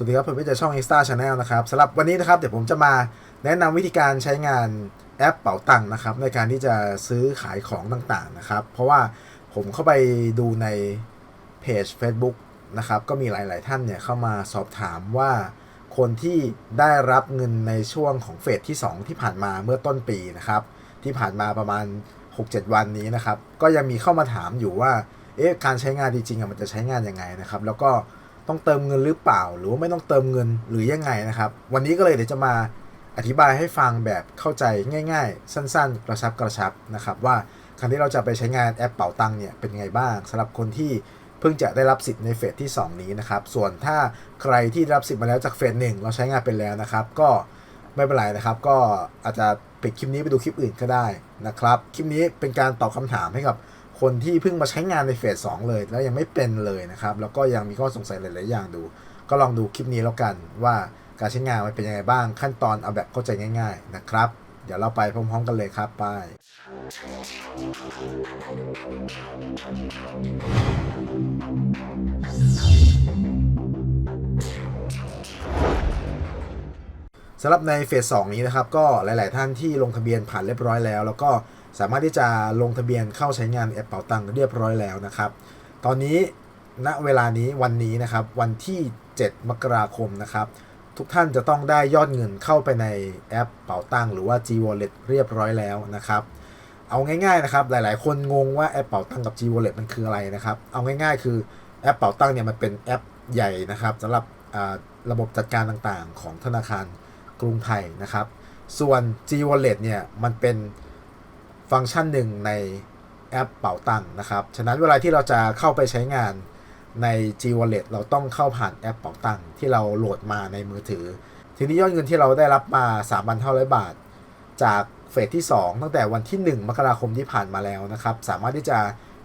สวัสดีครับผมเป็นจากช่อง Extra Channel นะครับสำหรับวันนี้นะครับเดี๋ยวผมจะมาแนะนำวิธีการใช้งานแอปเป๋าตังค์นะครับในการที่จะซื้อขายของต่างๆนะครับ เพราะว่าผมเข้าไปดูในเพจ Facebook นะครับก็มีหลาย ๆ ท่านเนี่ยเข้ามาสอบถามว่าคนที่ได้รับเงินในช่วงของเฟสที่ 2 ที่ผ่านมาเมื่อต้นปีนะครับ ที่ผ่านมาประมาณ 6-7 วันนี้นะครับ ก็ยังมีเข้ามาถามอยู่ว่าเอ๊ะการใช้งานจริงๆมันจะใช้งานยังไงนะครับ แล้วก็ ต้องเติมเงินหรือเปล่า หรือว่าไม่ต้องเติมเงินหรือยังไงนะครับ วันนี้ก็เลยเดี๋ยวจะมาอธิบายให้ฟังแบบเข้าใจง่าย ๆ สั้น ๆ กระชับกระชับนะครับ ว่าการที่เราจะไปใช้งานแอปเป๋าตังค์เนี่ยเป็นยังไงบ้างสำหรับคนที่เพิ่งจะได้รับสิทธิ์ในเฟสที่ 2 นี้นะครับ ส่วนถ้าใครที่รับสิทธิ์มาแล้วจากเฟสหนึ่งเราใช้งานเป็นแล้วนะครับ ก็ไม่เป็นไรนะครับ ก็อาจจะปิดคลิปนี้ไปดูคลิปอื่นก็ได้นะครับ คลิปนี้เป็นการตอบคำถามให้กับ คนที่เพิ่งมาใช้งานในเฟสสองเลย แล้วยังไม่เป็นเลยนะครับ แล้วก็ยังมีข้อสงสัยหลาย ๆ อย่างดู ก็ลองดูคลิปนี้แล้วกันว่าการใช้งานมันเป็นยังไงบ้างขั้นตอนเอาแบบเข้าใจง่าย ๆ นะครับ เดี๋ยวเราไปพร้อม ๆ กันเลยครับไปสำหรับในเฟส2นี้นะครับ ก็หลาย ๆ ท่านที่ลงทะเบียนผ่านเรียบร้อยแล้ว แล้วก็ สามารถที่จะลงทะเบียนเข้าใช้งานแอปเป๋าตังค์เรียบร้อยแล้วนะครับ ตอนนี้ณเวลานี้วันนี้นะครับวันที่ 7 มกราคมนะครับ ทุกท่านจะต้องได้ยอดเงินเข้าไปในแอปเป๋าตังค์หรือว่า G Wallet เรียบร้อยแล้วนะครับ เอาง่ายๆนะครับหลายๆ คนงงว่าแอปเป๋าตังค์กับ G Wallet มันคืออะไรนะครับ เอาง่ายๆ คือแอปเป๋าตังค์เนี่ยมันเป็นแอปใหญ่นะครับสำหรับระบบจัดการต่างๆ ของธนาคารกรุงไทยนะครับ ส่วน G Wallet เนี่ยมันเป็น ฟังก์ชันหนึ่งในแอปเป๋าตังค์นะครับ ฉะนั้นเวลาที่เราจะเข้าไปใช้งานใน G Wallet เราต้องเข้าผ่านแอปเป๋าตังค์ที่เราโหลดมาในมือถือ ทีนี้ยอดเงินที่เราได้รับมา3,500 บาท จากเฟสที่ 2 ตั้งแต่วันที่ 1 มกราคมที่ผ่านมาแล้วนะครับ สามารถที่จะ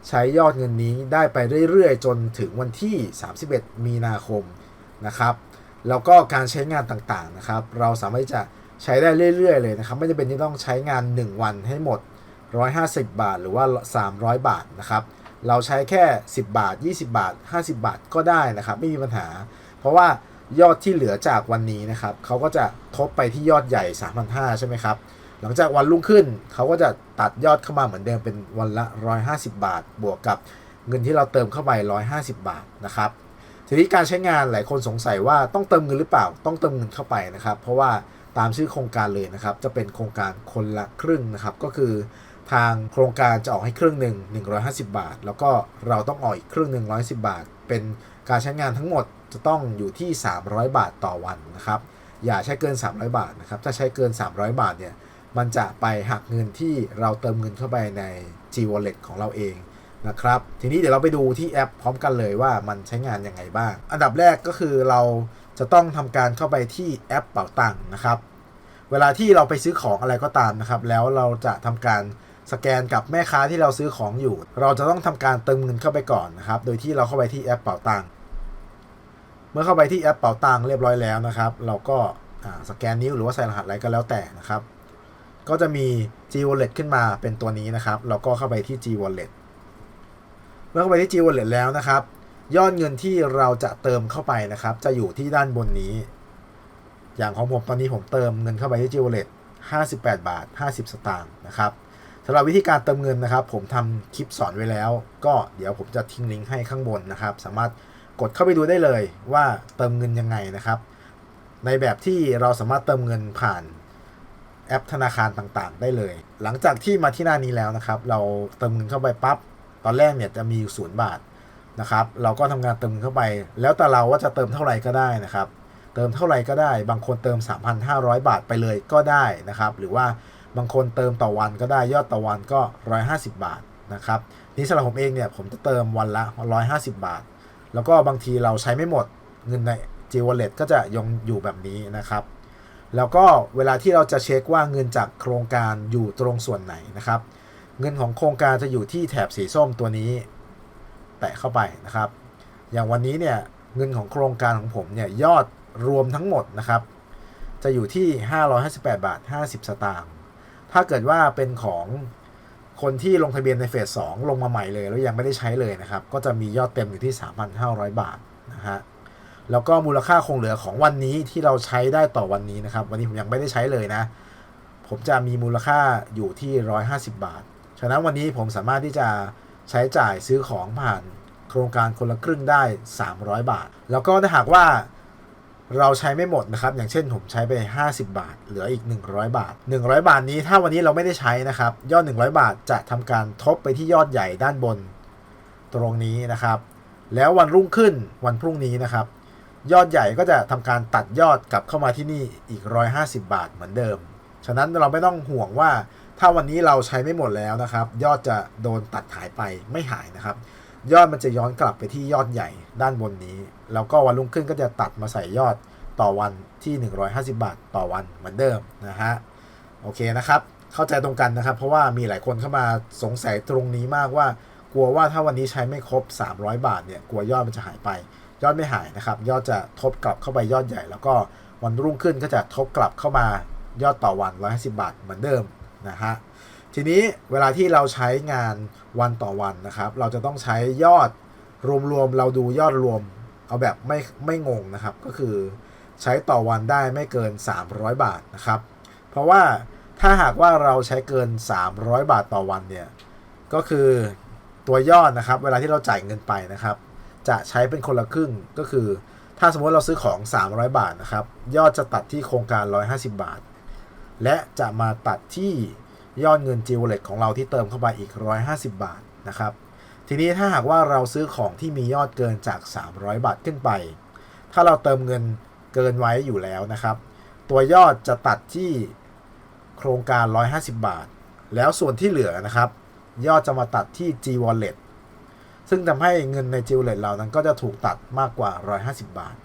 ใช้ยอดเงินนี้ได้ไปเรื่อยๆ จนถึงวันที่ 31 มีนาคมนะครับ แล้วก็การใช้งานต่างๆนะครับ เราสามารถที่จะใช้ได้เรื่อยๆ เลยนะครับ ไม่จำเป็นที่ต้องใช้งาน 1 วันให้หมด 150 บาท หรือว่า 300 บาทนะครับ เราใช้แค่ 10 บาท 20 บาท 50 บาทก็ได้นะครับ ไม่มีปัญหา เพราะว่ายอดที่เหลือจากวันนี้นะครับเขาก็จะทบไปที่ยอดใหญ่ 3,500 ใช่ไหมครับ หลังจากวันรุ่งขึ้นเขาก็จะตัดยอดเข้ามาเหมือนเดิมเป็นวันละ 150 บาท บวกกับเงินที่เราเติมเข้าไป 150 บาทนะครับ ทีนี้การใช้งานหลายคนสงสัยว่าต้องเติมเงินหรือเปล่า ต้องเติมเงินเข้าไปนะครับ เพราะว่าตามชื่อโครงการเลยนะครับ จะเป็นโครงการคนละครึ่งนะครับ ก็คือ ทางโครงการจะออกให้ครึ่งหนึ่ง150 บาท แล้วก็เราต้องออกอีกครึ่งหนึ่ง110 บาท เป็นการใช้งานทั้งหมดจะต้องอยู่ที่ 300 บาทต่อวันนะครับ อย่าใช้เกิน 300 บาทนะครับ ถ้าใช้เกิน 300 บาทเนี่ย มันจะไปหักเงินที่เราเติมเงินเข้าไปใน G Wallet ของเราเองนะครับ ทีนี้เดี๋ยวเราไปดูที่แอปพร้อมกันเลยว่ามันใช้งานยังไงบ้าง อันดับแรกก็คือเราจะต้องทำการเข้าไปที่แอปเป๋าตังค์นะครับ เวลาที่เราไปซื้อของอะไรก็ตามนะครับ แล้วเราจะทำการ สแกนกับแม่ค้าที่เราซื้อของอยู่ เราจะต้องทำการเติมเงินเข้าไปก่อนนะครับ โดยที่เราเข้าไปที่แอปเป๋าตังเมื่อเข้าไปที่แอปเป๋าตังเรียบร้อยแล้วนะครับ เราก็สแกนนิ้วหรือว่าใส่รหัสอะไรก็แล้วแต่นะครับ ก็จะมี G Wallet ขึ้นมาเป็นตัวนี้นะครับ เราก็เข้าไปที่ G Wallet เมื่อเข้าไปที่ G Wallet แล้วนะครับ ยอดเงินที่เราจะเติมเข้าไปนะครับ จะอยู่ที่ด้านบนนี้ อย่างของผมตอนนี้ผมเติมเงินเข้าไปที่ G Wallet 58 บาท 50 สตางค์นะครับ สำหรับวิธีการเติมเงินนะครับ ผมทำคลิปสอนไว้แล้ว ก็เดี๋ยวผมจะทิ้งลิงก์ให้ข้างบนนะครับ สามารถกดเข้าไปดูได้เลยว่าเติมเงินยังไงนะครับ ในแบบที่เราสามารถเติมเงินผ่านแอปธนาคารต่างๆ ได้เลย หลังจากที่มาที่หน้านี้แล้วนะครับ เราเติมเงินเข้าไปปั๊บตอนแรกเนี่ยจะมีอยู่ศูนย์บาทนะครับ เราก็ทำงานเติมเงินเข้าไป แล้วแต่เราว่าจะเติมเท่าไหร่ก็ได้นะครับ เติมเท่าไหร่ก็ได้ บางคนเติม 3,500 บาทไปเลยก็ได้นะครับ หรือว่า บางคนเติมต่อวันก็ได้ยอดต่อวันก็ 150 บาทนะครับนี่สำหรับผมเองเนี่ยผมจะเติมวันละ 150 บาท แล้วก็บางทีเราใช้ไม่หมดเงินใน G Wallet ก็จะยังอยู่แบบนี้นะครับ แล้วก็เวลาที่เราจะเช็คว่าเงินจากโครงการอยู่ตรงส่วนไหนนะครับ เงินของโครงการจะอยู่ที่แถบสีส้มตัวนี้ แตะเข้าไปนะครับ อย่างวันนี้เนี่ยเงินของโครงการของผมเนี่ยยอดรวมทั้งหมดนะครับ จะอยู่ที่ 558 บาท 50 สตางค์ ถ้าเกิดว่าเป็นของคนที่ลงทะเบียนในเฟส2ลงมาใหม่เลย แล้วยังไม่ได้ใช้เลยนะครับ ก็จะมียอดเต็มอยู่ที่ 3,500 บาทนะฮะแล้วก็มูลค่าคงเหลือของวันนี้ที่เราใช้ได้ต่อวันนี้นะครับ วันนี้ผมยังไม่ได้ใช้เลยนะ ผมจะมีมูลค่าอยู่ที่ 150 บาท ฉะนั้นวันนี้ผมสามารถที่จะใช้จ่ายซื้อของผ่านโครงการคนละครึ่งได้ 300 บาท แล้วก็ถ้าหากว่า เราใช้ไม่หมดนะครับ อย่างเช่นผมใช้ไป 50 บาท เหลืออีก 100 บาท 100 บาทนี้ถ้าวันนี้เราไม่ได้ใช้นะครับ ยอด 100 บาทจะทำการทบไปที่ยอดใหญ่ด้านบนตรงนี้นะครับ แล้ววันรุ่งขึ้นวันพรุ่งนี้นะครับ ยอดใหญ่ก็จะทำการตัดยอดกลับเข้ามาที่นี่อีก 150 บาทเหมือนเดิม ฉะนั้นเราไม่ต้องห่วงว่าถ้าวันนี้เราใช้ไม่หมดแล้วนะครับ ยอดจะโดนตัดหายไปไม่หายนะครับ ยอดมันจะย้อนกลับไปที่ยอดใหญ่ด้านบนนี้ แล้วก็วันรุ่งขึ้นก็จะตัดมาใส่ยอดต่อวันที่ 150 บาท ต่อวันเหมือนเดิมนะฮะโอเคนะครับ เข้าใจตรงกันนะครับ เพราะว่ามีหลายคนเข้ามาสงสัยตรงนี้มากว่า กลัวว่าถ้าวันนี้ใช้ไม่ครบ 300 บาทเนี่ยกลัวยอดมันจะหายไป ยอดไม่หายนะครับ ยอดจะทบกลับเข้าไปยอดใหญ่ แล้วก็วันรุ่งขึ้นก็จะทบกลับเข้ามายอดต่อวัน 150 บาทเหมือนเดิมนะฮะ ทีนี้เวลาที่เราใช้งานวันต่อวันนะครับ เราจะต้องใช้ยอดรวมๆเราดูยอดรวมเอาแบบไม่ไม่งงนะครับ ก็คือใช้ต่อวันได้ไม่เกิน 300 บาทนะครับ เพราะว่าถ้าหากว่าเราใช้เกิน 300 บาทต่อวันเนี่ยก็คือตัวยอดนะครับ เวลาที่เราจ่ายเงินไปนะครับ จะใช้เป็นคนละครึ่งก็คือ ถ้าสมมติเราซื้อของ 300 บาทนะครับ ยอดจะตัดที่โครงการ 150 บาท และจะมาตัดที่ ยอดเงินจิวเล็ตของเราที่เติมเข้าไปอีก 150 บาทนะครับ ทีนี้ถ้าหากว่าเราซื้อของที่มียอดเกินจาก 300 บาทขึ้นไป ถ้าเราเติมเงินเกินไว้อยู่แล้วนะครับ ตัวยอดจะตัดที่โครงการ 150 บาท แล้วส่วนที่เหลือนะครับ ยอดจะมาตัดที่ G Wallet ซึ่งทำให้เงินใน G Wallet เรานั้นก็จะถูกตัดมากกว่า 150 บาท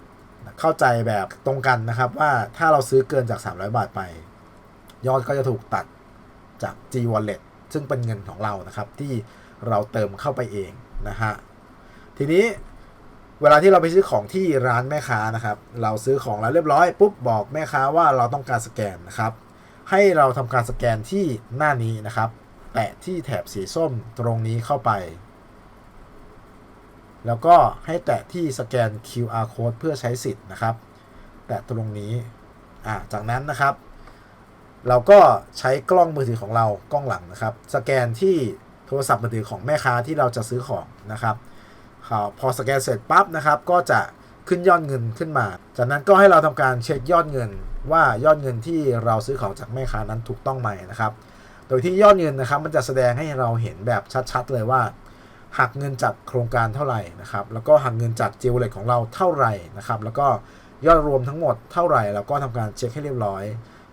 เข้าใจแบบตรงกันนะครับว่าถ้าเราซื้อเกินจาก 300 บาทไป ยอดก็จะถูกตัด จาก G Wallet ซึ่งเป็นเงินของเรานะครับที่เราเติมเข้าไปเองนะฮะทีนี้เวลาที่เราไปซื้อของที่ร้านแม่ค้านะครับ เราซื้อของแล้วเรียบร้อยปุ๊บบอกแม่ค้าว่าเราต้องการสแกนนะครับ ให้เราทำการสแกนที่หน้านี้นะครับ แตะที่แถบสีส้มตรงนี้เข้าไป แล้วก็ให้แตะที่สแกน QR code เพื่อใช้สิทธิ์นะครับ แตะตรงนี้อ่าจากนั้นนะครับ เราก็ใช้กล้องมือถือของเรากล้องหลังนะครับ สแกนที่โทรศัพท์มือถือของแม่ค้าที่เราจะซื้อของนะครับพอสแกนเสร็จปั๊บนะครับก็จะขึ้นยอดเงินขึ้นมา จากนั้นก็ให้เราทำการเช็คยอดเงิน ว่ายอดเงินที่เราซื้อของจากแม่ค้านั้นถูกต้องไหมนะครับ โดยที่ยอดเงินนะครับมันจะแสดงให้เราเห็นแบบชัดๆเลยว่า หักเงินจากโครงการเท่าไหร่นะครับ แล้วก็หักเงินจากจิวเวลตของเราเท่าไหร่นะครับ แล้วก็ยอดรวมทั้งหมดเท่าไหร่แล้วก็ทำการเช็คให้เรียบร้อย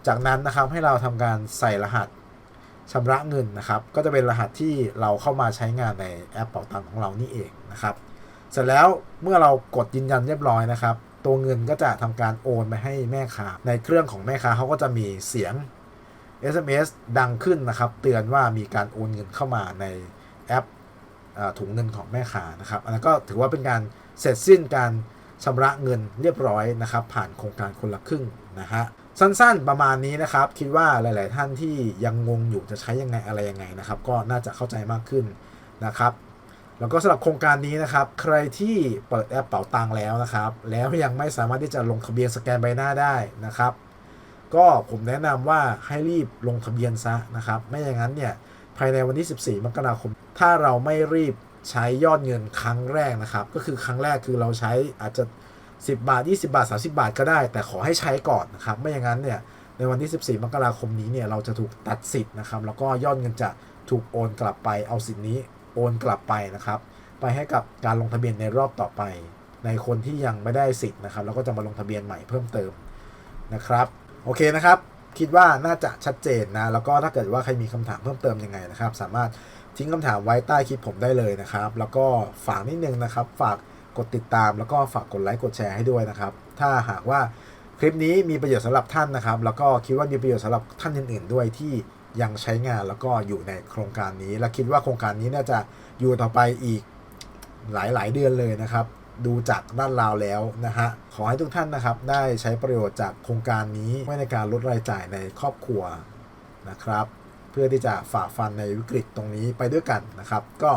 จากนั้นนะครับให้เราทำการใส่รหัสชำระเงินนะครับ ก็จะเป็นรหัสที่เราเข้ามาใช้งานในแอปเป๋าตังของเรานี่เองนะครับ เสร็จแล้วเมื่อเรากดยืนยันเรียบร้อยนะครับ ตัวเงินก็จะทำการโอนไปให้แม่ค้าในเครื่องของแม่ค้าเขาก็จะมีเสียง SMS ดังขึ้นนะครับ เตือนว่ามีการโอนเงินเข้ามาในแอปถุงเงินของแม่ค้านะครับ อันนั้นก็ถือว่าเป็นการเสร็จสิ้นการชำระเงินเรียบร้อยนะครับ ผ่านโครงการคนละครึ่งนะฮะ สั้นๆประมาณนี้นะครับ คิดว่าหลาย ๆ ท่านที่ยังงงอยู่จะใช้ยังไงอะไรยังไงนะครับ ก็น่าจะเข้าใจมากขึ้นนะครับ แล้วก็สำหรับโครงการนี้นะครับ ใครที่เปิดแอปเป๋าตังแล้วนะครับ แล้วยังไม่สามารถที่จะลงทะเบียนสแกนใบหน้าได้นะครับ ก็ผมแนะนำว่าให้รีบลงทะเบียนซะนะครับ ไม่อย่างนั้นเนี่ยภายในวันที่ 14 มกราคม ถ้าเราไม่รีบใช้ยอดเงินครั้งแรกนะครับ ก็คือครั้งแรกคือเราใช้อาจจะ 10 บาท 20 บาท 30 บาทก็ได้ แต่ขอให้ใช้ก่อนนะครับ ไม่อย่างนั้นเนี่ย ในวันที่ 14 มกราคมนี้เนี่ยเราจะถูกตัดสิทธิ์นะครับ แล้วก็ยอดเงินจะถูกโอนกลับไป เอาสิทธิ์นี้โอนกลับไปนะครับ ไปให้กับการลงทะเบียนในรอบต่อไป ในคนที่ยังไม่ได้สิทธิ์นะครับ แล้วก็จะมาลงทะเบียนใหม่เพิ่มเติมนะครับ โอเคนะครับ คิดว่าน่าจะชัดเจนนะ แล้วก็ถ้าเกิดว่าใครมีคำถามเพิ่มเติมยังไงนะครับ สามารถทิ้งคำถามไว้ใต้คลิปผมได้เลยนะครับ แล้วก็ฝากนิดนึงนะครับ ฝาก กดติดตามแล้วก็ฝากกดไลค์กดแชร์ให้ด้วยนะครับ ถ้าหากว่าคลิปนี้มีประโยชน์สำหรับท่านนะครับ แล้วก็คิดว่ามีประโยชน์สำหรับท่านอื่นๆด้วยที่ยังใช้งานแล้วก็อยู่ในโครงการนี้ และคิดว่าโครงการนี้น่าจะอยู่ต่อไปอีกหลายๆเดือนเลยนะครับ ดูจากด้านราวแล้วนะฮะขอให้ทุกท่านนะครับ ได้ใช้ประโยชน์จากโครงการนี้ไว้ในการลดรายจ่ายในครอบครัวนะครับ เพื่อที่จะฝ่าฟันในวิกฤตตรงนี้ไปด้วยกันนะครับ ก็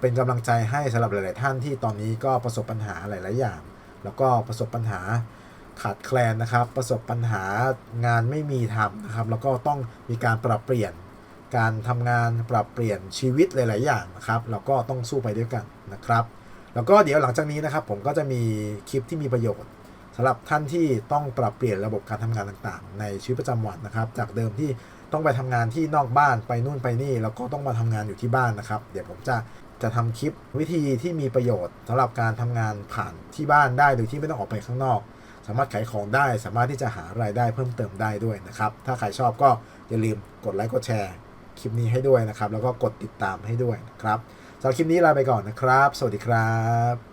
เป็นกำลังใจให้สำหรับหลาย ๆ ท่านที่ตอนนี้ก็ประสบปัญหาหลาย ๆ อย่าง แล้วก็ประสบปัญหาขาดแคลนนะครับ ประสบปัญหางานไม่มีทำนะครับ แล้วก็ต้องมีการปรับเปลี่ยน การทำงานปรับเปลี่ยนชีวิตหลาย ๆ อย่างนะครับ เราก็ต้องสู้ไปด้วยกันนะครับ แล้วก็เดี๋ยวหลังจากนี้นะครับ ผมก็จะมีคลิปที่มีประโยชน์สำหรับท่านที่ต้องปรับเปลี่ยนระบบการทำงานต่าง ๆ ในชีวิตประจำวันนะครับ จากเดิมที่ ต้องไปทำงานที่นอกบ้านไปนู่นไปนี่แล้วก็ต้องมาทำงานอยู่ที่บ้านนะครับ เดี๋ยวผมจะจะทำคลิปวิธีที่มีประโยชน์สำหรับการทำงานผ่านที่บ้านได้โดยที่ไม่ต้องออกไปข้างนอก สามารถขายของได้ สามารถที่จะหารายได้เพิ่มเติมได้ด้วยนะครับ ถ้าใครชอบก็อย่าลืมกดไลค์กดแชร์คลิปนี้ให้ด้วยนะครับ แล้วก็กดติดตามให้ด้วยนะครับสำหรับคลิปนี้ลาไปก่อนนะครับ สวัสดีครับ